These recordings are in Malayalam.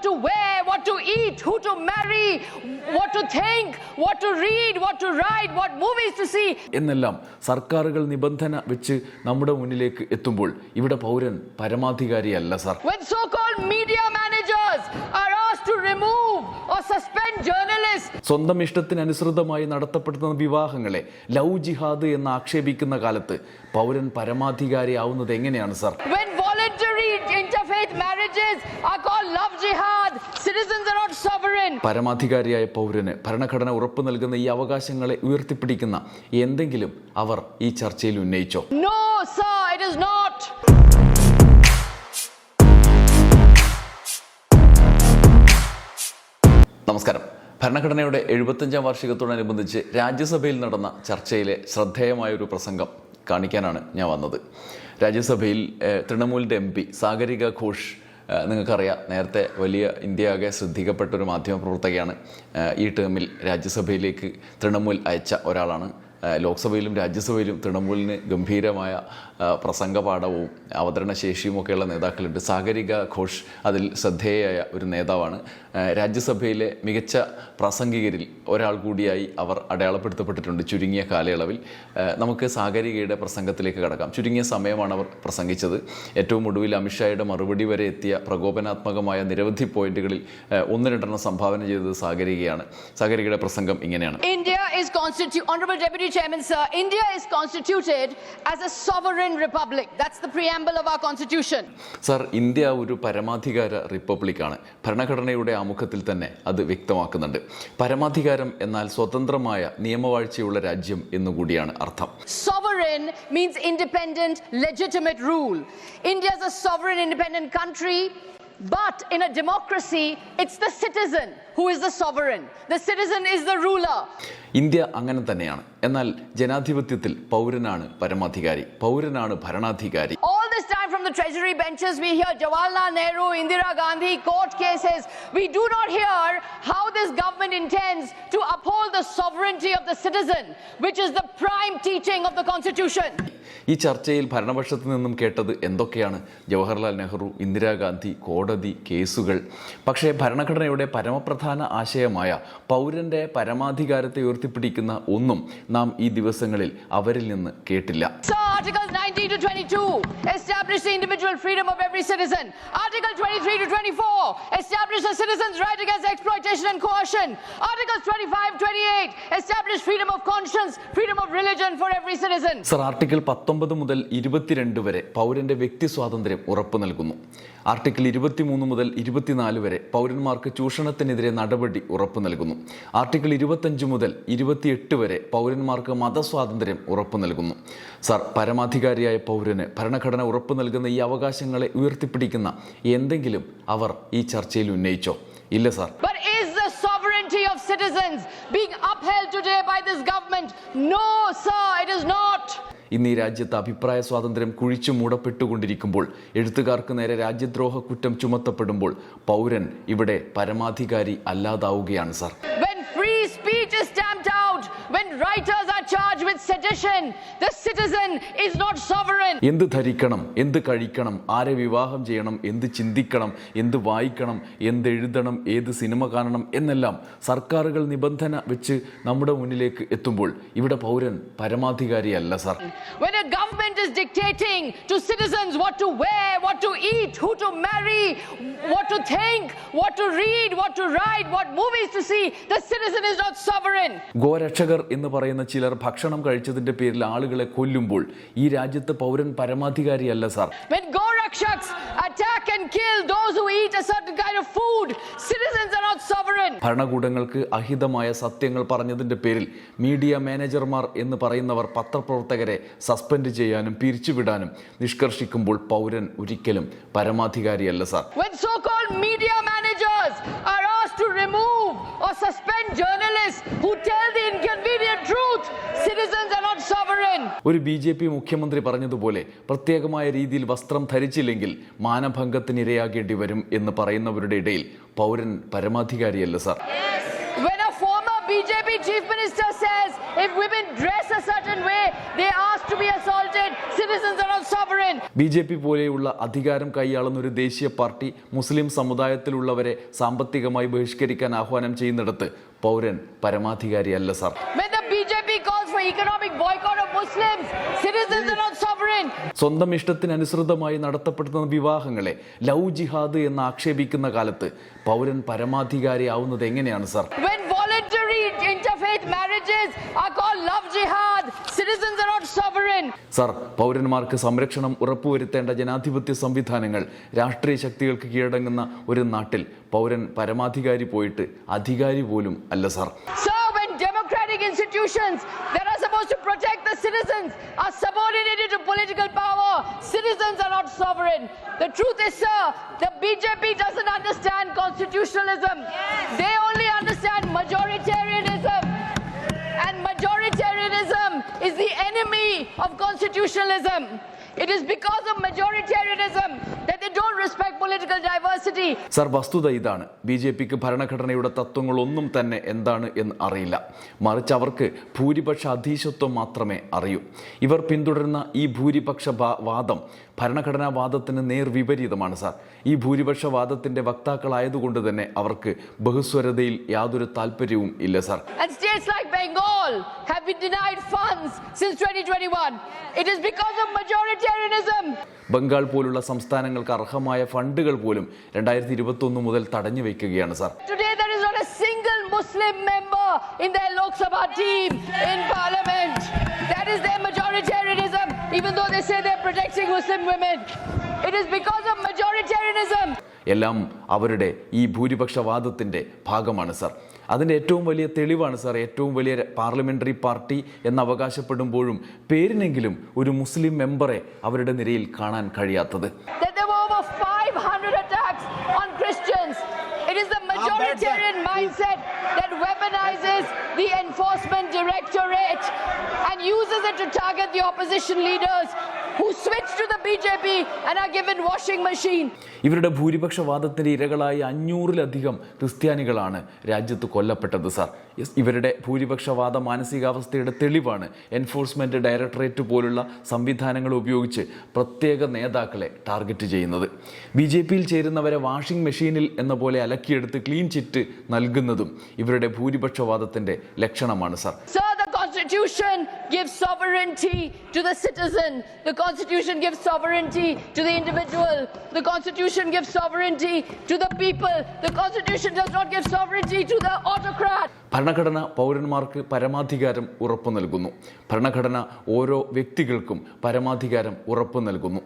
what to wear, what to eat, who to marry, what to think, what to read, what to write, what movies to see. എന്നെല്ലാം സർക്കാരുകൾ നിബന്ധന വെച്ച് നമ്മുടെ മുന്നിലേക്ക് എത്തുമ്പോൾ ഇവിടെ പൗരൻ പരമാധികാരിയല്ല sir When so called media managers are asked to remove or suspend journalists, സ്വന്തം ഇഷ്ടത്തിനനുസൃതമായി നടത്തപ്പെടുന്ന വിവാഹങ്ങളെ ലവ് ജിഹാദ് എന്ന് ആക്ഷേപിക്കുന്ന കാലത്ത് പൗരൻ പരമാധികാരി ആവുന്നത് എങ്ങനെയാണ് സർ. പരമാധികാരിയായ പൗരന് ഭരണഘടന ഉറപ്പ് നൽകുന്ന ഈ അവകാശങ്ങളെ ഉയർത്തിപ്പിടിക്കുന്ന എന്തെങ്കിലും അവർ ഈ ചർച്ചയിൽ ഉന്നയിച്ചോ. നമസ്കാരം ഭരണഘടനയുടെ എഴുപത്തഞ്ചാം വാർഷികത്തോടനുബന്ധിച്ച് രാജ്യസഭയിൽ നടന്ന ചർച്ചയിലെ ശ്രദ്ധേയമായ ഒരു പ്രസംഗം കാണിക്കാനാണ് ഞാൻ വന്നത്. രാജ്യസഭയിൽ തൃണമൂലിന്റെ എം പി സാഗരിക ഘോഷ് നിങ്ങൾക്കറിയാം നേരത്തെ വലിയ ഇന്ത്യ ആകെ ശ്രദ്ധിക്കപ്പെട്ട ഒരു മാധ്യമപ്രവർത്തകയാണ് ഈ ടേമിൽ രാജ്യസഭയിലേക്ക് തൃണമൂൽ അയച്ച ഒരാളാണ് ലോക്സഭയിലും രാജ്യസഭയിലും തൃണമൂലിന് ഗംഭീരമായ പ്രസംഗ പ്രസംഗപാഠവും അവതരണ ശേഷിയും ഒക്കെയുള്ള നേതാക്കളുണ്ട്. സാഗരിക ഘോഷ് അതിൽ ശ്രദ്ധേയയായ ഒരു നേതാവാണ്. രാജ്യസഭയിലെ മികച്ച പ്രസംഗികരിൽ ഒരാൾ കൂടിയായി അവർ അടയാളപ്പെടുത്തപ്പെട്ടിട്ടുണ്ട് ചുരുങ്ങിയ കാലയളവിൽ. നമുക്ക് സാഗരികയുടെ പ്രസംഗത്തിലേക്ക് കടക്കാം. ചുരുങ്ങിയ സമയമാണ് അവർ പ്രസംഗിച്ചത്. ഏറ്റവും ഒടുവിൽ അമിത്ഷായുടെ മറുപടി വരെ എത്തിയ പ്രകോപനാത്മകമായ നിരവധി പോയിന്റുകളിൽ ഒന്ന് രണ്ടെണ്ണം സംഭാവന ചെയ്തത് സാഗരികയാണ്. സാഗരികയുടെ പ്രസംഗം ഇങ്ങനെയാണ്. India is constitution honourable Honorable Chairman, sir, India is constituted as a sovereign republic. That's the preamble of our constitution. Sir India ഒരു പരമാധികാര റിപ്പബ്ലിക്കാണ് ഭരണഘടനയുടെ ആമുഖത്തിൽ തന്നെ അത് വ്യക്തമാക്കുന്നുണ്ട് പരമാധികാരം എന്നാൽ സ്വതന്ത്രമായ നിയമവാഴ്ചയുള്ള രാജ്യം എന്നുകൂടിയാണ് അർത്ഥം Sovereign means independent, legitimate rule. India is a sovereign, independent country. But in a democracy, it's the citizen who is the sovereign. The citizen is the ruler. India അങ്ങനെ തന്നെയാണ് എന്നാൽ ജനാധിപത്യത്തിൽ പൗരനാണ് പരമാധികാരി പൗരനാണ് ഭരണാധികാരി All this time from the treasury benches, we hear Jawaharlal Nehru, Indira Gandhi, court cases. We do not hear how this government intends to uphold the sovereignty of the citizen, which is the prime teaching of the constitution. ഈ ചർച്ചയിൽ ഭരണപക്ഷത്തു നിന്നും കേട്ടത് എന്തൊക്കെയാണ്? ജവഹർലാൽ നെഹ്റു ഇന്ദിരാഗാന്ധി കോടതി കേസുകൾ. പക്ഷേ ഭരണഘടനയുടെ പരമപ്രധാന ആശയമായ പൗരന്റെ പരമാധികാരത്തെ ഉയർത്തിപ്പിടിക്കുന്ന ഒന്നും നാം ഈ ദിവസങ്ങളിൽ അവരിൽ നിന്ന് കേട്ടില്ല. സർ ആർട്ടിക്കിൾ പത്തൊമ്പത് മുതൽ ഇരുപത്തിരണ്ട് വരെ പൗരന്റെ വ്യക്തി സ്വാതന്ത്ര്യം ഉറപ്പു നൽകുന്നു. ആർട്ടിക്കിൾ ഇരുപത്തിമൂന്ന് മുതൽ ഇരുപത്തിനാല് വരെ പൗരന്മാർക്ക് ചൂഷണത്തിനെതിരെ നടപടി ഉറപ്പു നൽകുന്നു. ആർട്ടിക്കിൾ ഇരുപത്തഞ്ച് മുതൽ ഇരുപത്തിയെട്ട് വരെ പൗരന്മാർക്ക് മതസ്വാതന്ത്ര്യം ഉറപ്പു നൽകുന്നു. സർ പരമാധികാരിയായ പൗരന് ഭരണഘടന ഉറപ്പു നൽകുന്ന ഈ അവകാശങ്ങളെ ഉയർത്തിപ്പിടിക്കുന്ന എന്തെങ്കിലും അവർ ഈ ചർച്ചയിൽ ഉന്നയിച്ചോ? ഇല്ല sir. Of citizens being upheld today by this government? No, sir, it is not. ഇന്ന് ഈ രാജ്യത്ത് അഭിപ്രായ സ്വാതന്ത്ര്യം കുഴിച്ചു മൂടപ്പെട്ടുകൊണ്ടിരിക്കുമ്പോൾ എഴുത്തുകാർക്ക് നേരെ രാജ്യദ്രോഹ കുറ്റം ചുമത്തപ്പെടുമ്പോൾ പൗരൻ ഇവിടെ പരമാധികാരി അല്ലാതാവുകയാണ് sir. When free speech is stamped out, when writers charged with sedition, the citizen is not sovereign. എന്ത് ധരിക്കണം എന്ത് കഴിക്കണം ആരെ വിവാഹം ചെയ്യണം എന്ത് ചിന്തിക്കണം എന്ത് വായിക്കണം എന്ത് എഴുതണം ഏത് സിനിമ കാണണം എന്നെല്ലാം സർക്കാരുകൾ നിബന്ധന വെച്ച് നമ്മുടെ മുന്നിലേക്ക് എത്തുമ്പോൾ ഇവിടെ പൗരൻ പരമാധികാരിയല്ല sir When a government is dictating to citizens what to wear, what to eat, who to marry, what to think, what to read, what to write, what movies to see, the citizen is not sovereign. ഗോരക്ഷകർ എന്ന് പറയുന്ന ചിലർ ഭക്ഷണം കഴിച്ചതിന്റെ പേരിൽ ആളുകളെ കൊല്ലുമ്പോൾ ഈ രാജ്യത്തെ പൗരൻ പരമാധികാരിയല്ല സാർ. ഭരണകൂടങ്ങൾക്ക് അഹിതമായ സത്യങ്ങൾ പറഞ്ഞതിന്റെ പേരിൽ മീഡിയ മാനേജർമാർ എന്ന് പറയുന്നവർ പത്രപ്രവർത്തകരെ സസ്പെൻഡ് ചെയ്യാനും പിരിച്ചുവിടാനും നിഷ്കർഷിക്കുമ്പോൾ പൗരൻ ഒരിക്കലും പരമാധികാരിയല്ല sir When so called media managers are asked to remove or suspend journalists who tell the inconvenient truth, citizens are not sovereign. ഒരു ബി ജെ പി മുഖ്യമന്ത്രി പറഞ്ഞതുപോലെ പ്രത്യേകമായ രീതിയിൽ വസ്ത്രം ധരിച്ചില്ലെങ്കിൽ മാനഭംഗത്തിന് ഇരയാകേണ്ടി വരും എന്ന് പറയുന്നവരുടെ ഇടയിൽ പൗരൻ പരമാധികാരിയല്ല sir When a former BJP chief minister says if women dress a certain way, they ask to be assaulted. Citizens are not sovereign. B J P പോലെയുള്ള അധികാരം കൈയാളുന്ന ഒരു ദേശീയ പാർട്ടി മുസ്ലിം സമുദായത്തിലുള്ളവരെ സാമ്പത്തികമായി ബഹിഷ്കരിക്കാൻ ആഹ്വാനം ചെയ്യുന്നിടത്ത് പൗരൻ പരമാധികാരിയല്ല sir economic boycott of Muslims, citizens are not sovereign. സ്വന്തം ഇഷ്ടത്തിനനുസൃതമായി നടത്തപ്പെടുന്ന വിവാഹങ്ങളെ ലവ് ജിഹാദ് എന്ന് ആക്ഷേപിക്കുന്ന കാലത്ത് പൗരൻ പരമാധികാരിയാവുന്നത് എങ്ങനെയാണ് sir When voluntary interfaith marriages are called love jihad, citizens are not sovereign. Sir പൗരന്മാർക്ക് സംരക്ഷണം ഉറപ്പുവരുത്തേണ്ട ജനാധിപത്യ സംവിധാനങ്ങൾ രാഷ്ട്രീയ ശക്തികൾക്ക് കീഴടങ്ങുന്ന ഒരു നാട്ടിൽ പൗരൻ പരമാധികാരി പോയിട്ട് അധികാരി പോലും അല്ല sir democratic institutions that are supposed to protect the citizens are subordinated to political power, citizens are not sovereign. The truth is, sir, the BJP doesn't understand constitutionalism. They only understand majoritarianism. And majoritarianism is the enemy of constitutionalism. It is because of majoritarianism that they don't respect political diversity. Sir വസ്തുത ഇതാണ് ബി ജെ പിക്ക് ഭരണഘടനയുടെ തത്വങ്ങളൊന്നും തന്നെ എന്താണ് എന്ന് അറിയില്ല മറിച്ച് അവർക്ക് ഭൂരിപക്ഷ അധീശത്വം മാത്രമേ അറിയൂ ഇവർ പിന്തുടരുന്ന ഈ ഭൂരിപക്ഷ വാദം ഭരണഘടനാ വാദത്തിന് നേർ വിപരീതമാണ് സാർ ഈ ഭൂരിപക്ഷ വാദത്തിന്റെ വക്താക്കളായതുകൊണ്ട് തന്നെ അവർക്ക് ബഹുസ്വരതയിൽ യാതൊരു താല്പര്യവും ഇല്ല sir Bengal have been denied funds since 2021. It is because of majoritarianism. Bengal പോലുള്ള സംസ്ഥാനങ്ങൾക്ക് അർഹമായ ഫണ്ടുകൾ പോലും രണ്ടായിരത്തി ഇരുപത്തി ഒന്ന് മുതൽ തടഞ്ഞു വയ്ക്കുകയാണ് sir Today, there is not a single Muslim member in their Lok Sabha team in parliament. That is their majoritarianism, even though they say they're protecting Muslim women. It is because of majoritarianism. എല്ലാം അവരുടെ ഈ ഭൂരിപക്ഷവാദത്തിന്റെ ഭാഗമാണ് സാർ അതിന്റെ ഏറ്റവും വലിയ തെളിവാണ് സാർ ഏറ്റവും വലിയ പാർലമെന്ററി പാർട്ടി എന്ന് അവകാശപ്പെടുമ്പോഴും പേരിനെങ്കിലും ഒരു മുസ്ലിം മെമ്പറെ അവരുടെ നിരയിൽ കാണാൻ കഴിയാത്തത് there were 500 attacks on Christians. It is the majoritarian mindset that weaponizes the enforcement directorate and uses it to target the opposition leaders who switch to J P given washing machine ഇവരുടെ ഭൂരിപക്ഷ ഇവരുടെ ഇരകളായി അഞ്ഞൂറിലധികം ക്രിസ്ത്യാനികളാണ് രാജ്യത്ത് കൊല്ലപ്പെട്ടത് സാർ. ഇവരുടെ ഭൂരിപക്ഷവാദ മാനസികാവസ്ഥയുടെ തെളിവാണ് എൻഫോഴ്സ്മെന്റ് ഡയറക്ടറേറ്റ് പോലുള്ള സംവിധാനങ്ങൾ ഉപയോഗിച്ച് പ്രത്യേക നേതാക്കളെ ടാർഗറ്റ് ചെയ്യുന്നത്. ബി ജെ പിയിൽ ചേരുന്നവരെ വാഷിംഗ് മെഷീനിൽ എന്ന പോലെ അലക്കിയെടുത്ത് ക്ലീൻ ചിറ്റ് നൽകുന്നതും ഇവരുടെ ഭൂരിപക്ഷവാദത്തിന്റെ ലക്ഷണമാണ് sir. Constitution gives sovereignty to the citizen. The Constitution gives sovereignty to the individual. The Constitution gives sovereignty to the people. The Constitution does not give sovereignty to the autocrat. ഭരണഘടന പൗരന്മാർക്ക് പരമാധികാരം ഉറപ്പു നൽകുന്നു ഭരണഘടന ഓരോ വ്യക്തികൾക്കും പരമാധികാരം ഉറപ്പു നൽകുന്നു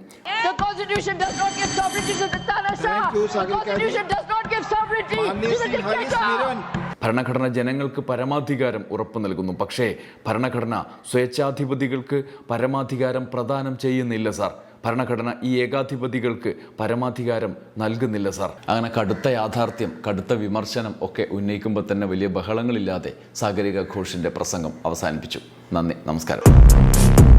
The Constitution does not give sovereignty to the Tanasha. The Constitution does not give sovereignty to the dictator. ഭരണഘടന ജനങ്ങൾക്ക് പരമാധികാരം ഉറപ്പു നൽകുന്നു. പക്ഷേ ഭരണഘടന സ്വേച്ഛാധിപതികൾക്ക് പരമാധികാരം പ്രദാനം ചെയ്യുന്നില്ല സാർ. ഭരണഘടന ഈ ഏകാധിപതികൾക്ക് പരമാധികാരം നൽകുന്നില്ല സാർ. അങ്ങനെ കടുത്ത യാഥാർത്ഥ്യം കടുത്ത വിമർശനം ഒക്കെ ഉന്നയിക്കുമ്പോൾ തന്നെ വലിയ ബഹളങ്ങളില്ലാതെ സാഗരിക ഘോഷിന്റെ പ്രസംഗം അവസാനിപ്പിച്ചു. നന്ദി നമസ്കാരം.